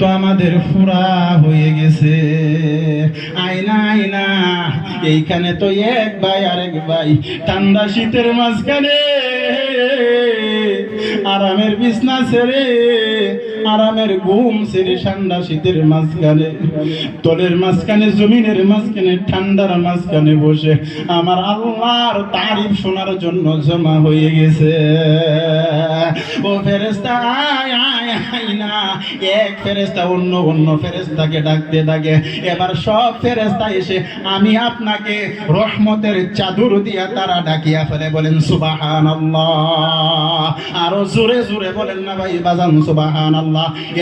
তো আমাদের ফুরা হয়ে গেছে। আয়না আয়না, এইখানে তো এক ভাই, আরেক ভাই। ঠান্ডা শীতের মাঝখানে আরামের বিছনা ছেড়ে আরামের ঘুম ছেড়ে ঠান্ডা শীতের মাঝখানে, তলের মাঝখানে, জমিনের মাঝখানে, ঠান্ডার মাঝখানে বসে আমার আল্লাহর তারিফ শোনার জন্য জমা হয়ে গেছে। ও ফেরেস্তা আয় আয় আয় না। এক ফেরেস্তা অন্য অন্য ফেরেস্তাকে ডাকতে থাকে। এবার সব ফেরেস্তা এসে, আমি আপনাকে রহমতের চাদর দিয়া তারা ডাকিয়া ফেলে। বলেন সুবাহান আল্লাহ আরও জোরে জোরে বলেন না ভাই, বাজান সুবাহান আল্লাহ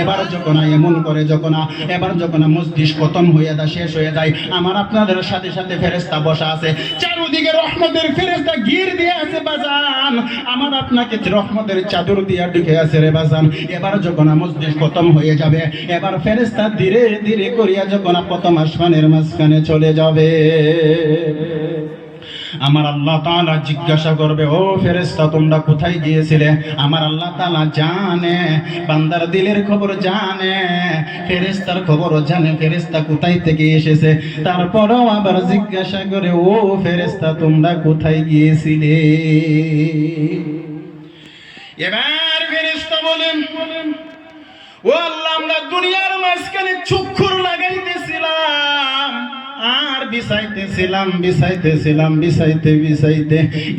এবার যখন এমন করে, যখন এবার যখন মসজিদ খতম হয়ে যায়, শেষ হয়ে যায়, আমার আপনাদের সাথে সাথে ফেরেস্তা বসা আছে। চারদিকে রহমতের ফেরেস্তা গির দিয়ে আছে বাজান। আমার আপনাকে রহমতের চাদর দিয়া ঢুকে আছে রে বাজান, এবার যখন মসজিদ খতম হয়ে যাবে, এবার ফেরেস্তা ধীরে ধীরে করিয়া যখন প্রথম আসমানের মাঝখানে চলে যাবে। আমার আল্লাহ তাআলা জিজ্ঞাসা করবে, ও ফেরেশতা, তোমরা কোথায় গিয়েছিলে? আমার আল্লাহ তাআলা জানে, বান্দার দিলের খবর জানে, ফেরেশতার খবরও জানে, ফেরেশতা কোথায় থেকে এসেছে। তারপরেও আবার জিজ্ঞাসা করে, ও ফেরেস্তা তোমরা কোথায় গিয়েছিলে? এবার ফেরেশতা বলেন, ও আল্লাহ, আমরা দুনিয়ার মাঝখানে চক্ষুর বিছাইতেছিলাম বিছাইতেছিলাম বিছাইতে বিছাইতে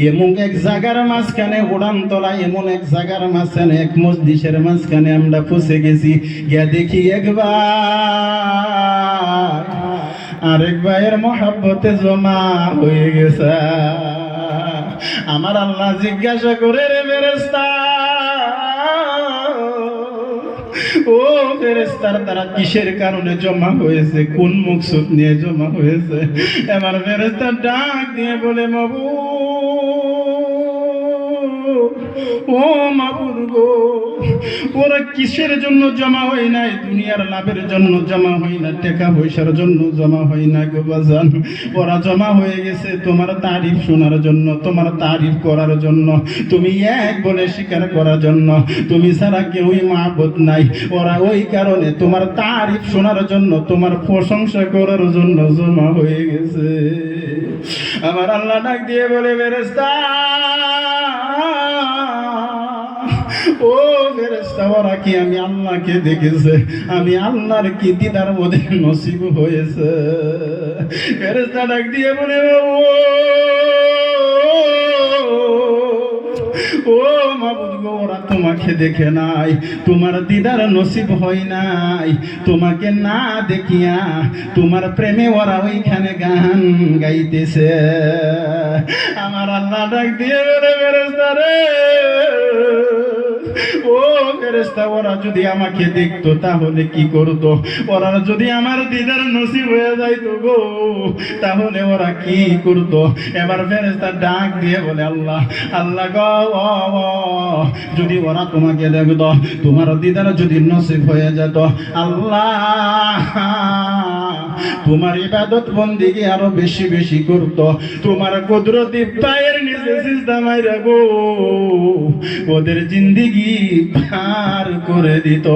এমন এক জায়গার মাঝখানে, উড়ান তোলা এমন এক জায়গার মাঝখানে, এক মসজিদের মাঝখানে আমরা ফুসে গেছি। গিয়া দেখি একবার আরেক ভাইয়ের মহাব্বতে জমা হয়ে গেছে। আমার আল্লাহ জিজ্ঞাসা করে, রে বেরেস্তা ও ফেরেস্তার তারা কিসের কারণে জমা হয়েছে? কোন মুকসুদ নিয়ে জমা হয়েছে? এবার ফেরেস্তার ডাক দিয়ে বলে মাবু ও মাবুদ গো, ওরা কিসের জন্য জমা হয় নাই? দুনিয়ার লাভের জন্য জমা হয় না, টাকা পয়সার জন্য জমা হয় না গো বাজান। ওরা জমা হয়ে গেছে তোমার তারিফ শোনার জন্য, তোমার তারিফ করার জন্য, তুমি এক বলে স্বীকার করার জন্য, তুমি ছাড়া কেউই মাহবুদ নাই। ওরা ওই কারণে তোমার তারিফ শোনার জন্য, তোমার প্রশংসা করার জন্য জমা হয়ে গেছে। আমার আল্লাহ ডাক দিয়ে বলে বেরেস্তা ও ফেরেস্তা ওরা কি আমি আল্লাহকে দেখেছে? আমি আল্লাহর কি দিদার মধ্যে নসিব হয়েছে? ফেরেস্তা ডাক দিয়ে বলে, ও তোমাকে দেখে নাই, তোমার দিদার নসিব হয় নাই। তোমাকে না দেখিয়া তোমার প্রেমে ওরা ওইখানে গান গাইতেছে। আমার আল্লাহ ডাক দিয়ে বেরে বেরে ও ফেরেস্তা ওরা যদি আমাকে দেখতো, তাহলে কি করতো? ওরা যদি আমার দিদার হয়ে যাইতো গো, তাহলে ওরা কি করতো? এবার ফেরেস্তা ডাক দিয়ে বলে, আল্লাহ আল্লাহ গো যদি ওরা তোমাকে দেখতো, তোমার দিদার যদি নসিব হয়ে যেত, আল্লাহ তোমার ইবাদত বন্দিকে আরও বেশি বেশি করতো। তোমার কুদরতি পায়ের নিচে সিজদা মাইরা গো, ওদের জিন্দিগি পার করে দিত।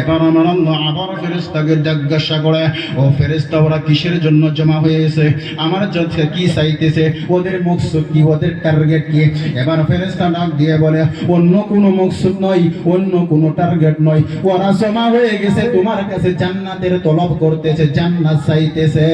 এবার আমার আল্লাহ আবার ফেরেস্তাকে জিজ্ঞাসা করে, ও ফেরেস্তা ওরা কিসের জন্য জমা হয়েছে? আমার কাছে কি চাইতেছে? ওদের মকসুদ কি? ওদের টার্গেট কি? এবার ফেরেস্তা ডাক দিয়ে বলে, অন্য কোনো মকসুদ নয়, অন্য কোনো টার্গেট নয়। ওরা জমা হয়ে গেছে, তোমার কাছে জান্নাতের তলব করতেছে, জান্নাত চাইতেছে।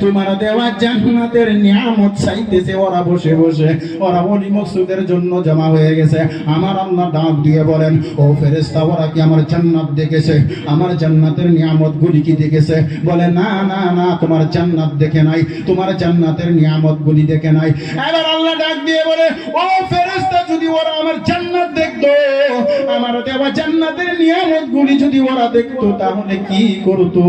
তোমার দেওয়া জান্নাতের নিয়ামত চাইতেছে, ওরা বসে বসে। ওরা ওলি মকসুদের জন্য জমা হয়ে গেছে। আমার আল্লাহ ডাক দিয়ে বলেন, ও ফেরেস্তা ওরা কি আমার জান্নাত দেখেছে, আমার জান্নাতের নিয়ামত গুলি কি দেখেছে? বলে, না না না, তোমার জান্নাত দেখে নাই, তোমার জান্নাতের নিয়ামত গুলি দেখে নাই। এবার আল্লাহ ডাক দিয়ে বলে, ও ফেরেস্তা যদি ওরা আমার জান্নাত দেখতো, আমার দেওয়া জান্নাতের নিয়ামত গুলি যদি ওরা দেখতো, তাহলে কি করতো?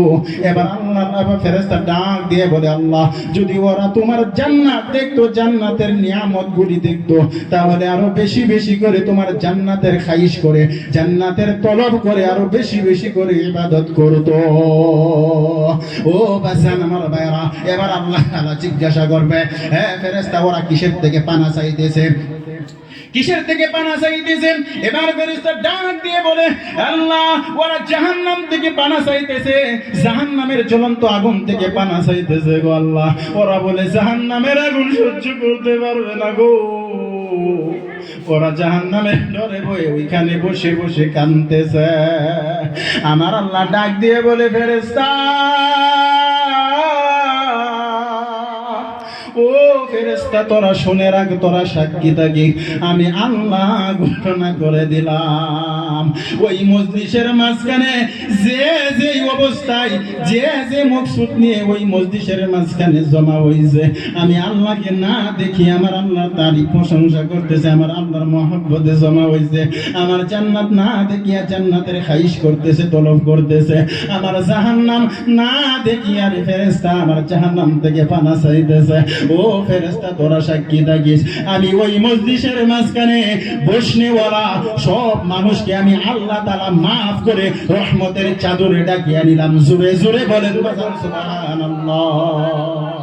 এবার আল্লাহ ফেরেস্তা ডাক দিয়ে বলে, আল্লাহ, যদি ওরা তোমার জান্নাত দেখতো, জান্নাতের নিয়ামত গুলি দেখতো, তাহলে আরও বেশি বেশি করে তোমার জান্নাতের খাইশ করে, জান্নাতের তলব করে আরও বেশি বেশি করে ইবাদত করতো। ও বাসান আমার ভাইরা, এবার আল্লাহ তাআলা জিজ্ঞাসা করবে হ্যাঁ ফেরেশতা, ওরা কিসের থেকে পানা চাইতেছে? কিসের থেকে পানা চাইতেছেন এবার ফেরেশতা ডাক দিয়ে বলে, আল্লাহ, ওরা জাহান্নাম থেকে পানা চাইতেছে। জাহান্নামের জ্বলন্ত আগুন থেকে পানা চাইতেছে গো আল্লাহ। ওরা বলে, জাহান্নামের আগুন সহ্য করতে পারবে না গো। ওরা জাহান নামে ডরে বয়ে ওইখানে বসে বসে কানতেছে। আমার আল্লাহ ডাক দিয়ে বলে ফেরেস্তা ও ফেরেস্তা তোরা শুনে রাখ, তোরা সাক্ষী থাকি। আমি আল্লাহ ঘোষণা করে দিলাম। ওই মজলিসের মাঝখানে যে যে অবস্থায়, যে যে মকসুদ নিয়ে ওই মজলিসের মাঝখানে জমা হয়েছে আমি আল্লাহকে না দেখি আমার আল্লাহ তারই প্রশংসা করতেছে, আমার আল্লাহর মহব্বতে জমা হয়েছে আমার জান্নাত না দেখিয়া জান্নাতের খাইশ করতেছে, তলব করতেছে। আমার জাহান্নাম না দেখিয়া রে ফেরেস্তা আমার জাহান্নাম থেকে পানা চাইতেছে। ও ফেরেস্তা তোরা সাক্ষী থাকিস। আমি ওই মসজিদের মাঝখানে বসনেওয়ালা সব মানুষকে আমি আল্লাহ তালা মাফ করে রহমতের চাদরে ডাকিয়া নিলাম। জুড়ে জুড়ে বলেন সুবহানাল্লাহ।